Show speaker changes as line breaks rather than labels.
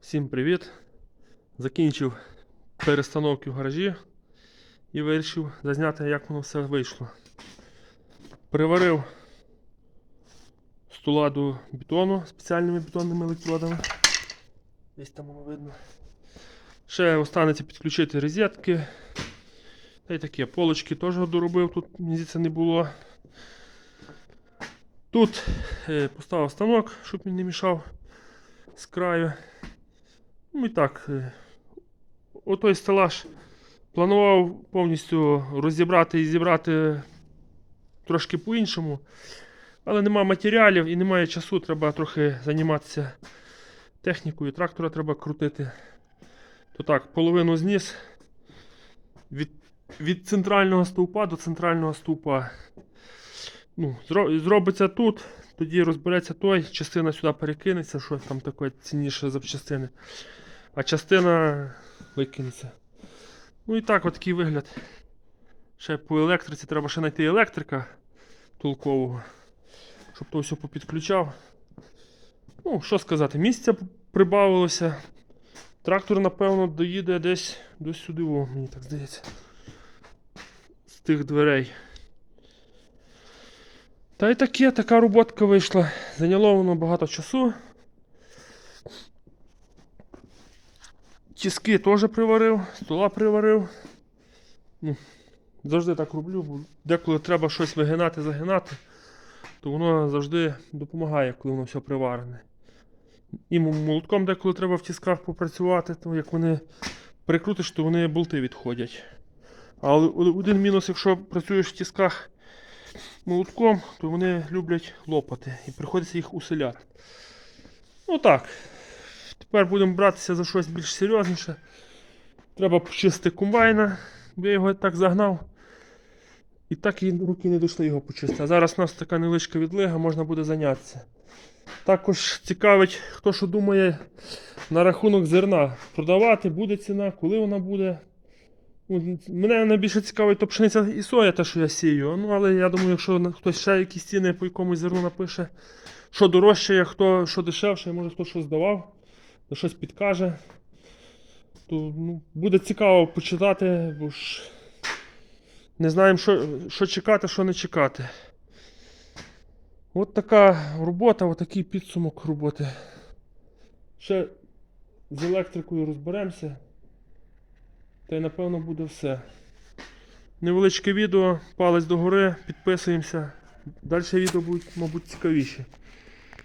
Всім привіт! Закінчив перестановки в гаражі і вирішив зазняти, як воно все вийшло. Приварив стуладу бетону спеціальними бетонними електродами. Десь там воно видно. Ще останеться підключити розетки. Та й таке, полочки теж доробив, тут здається, не було. Тут е, поставив станок, щоб він не мішав з краю. Ну і так, е, отой стелаж планував повністю розібрати і зібрати трошки по-іншому. Але нема матеріалів і немає часу, треба трохи займатися технікою, трактора треба крутити. То так, половину зніс від, від центрального стовпа до центрального стовпа. Ну, зро- зробиться тут, тоді розбереться той, частина сюди перекинеться, що там таке цінніше запчастини. А частина викинеться. Ну і так, от такий вигляд. Ще по електриці треба ще знайти електрика толкового, щоб то все попідключав. Ну, що сказати, місця прибавилося. Трактор, напевно, доїде десь до сюди, о, мені так здається. З тих дверей. Та й таке, така роботка вийшла. Зайняло воно багато часу. Тіски теж приварив, стола приварив. Ну, завжди так роблю, бо деколи треба щось вигинати, загинати, то воно завжди допомагає, коли воно все приварене. І молотком деколи треба в тісках попрацювати, то як вони прикрутиш, то вони болти відходять. Але один мінус, якщо працюєш в тісках молотком, то вони люблять лопати і приходиться їх усиляти. Ну так. Тепер будемо братися за щось більш серйозніше. Треба почистити комбайна, бо я його так загнав. І так і руки не дійшли його почистити. А зараз у нас така невеличка відлига, можна буде зайнятися. Також цікавить, хто що думає на рахунок зерна. Продавати буде ціна, коли вона буде. Мене найбільше цікавить то пшениця і соя, те, що я сію. Ну, але я думаю, якщо хтось ще якісь ціни по якомусь зерну напише, що дорожче, хто що дешевше, може хто щось здавав, щось підкаже. То ну, буде цікаво почитати, бо ж не знаємо, що, що чекати, що не чекати. От така робота, от підсумок роботи. Ще з електрикою розберемося. Та й напевно буде все. Невеличке відео, палець догори, підписуємося. Далі відео будуть, мабуть, цікавіші.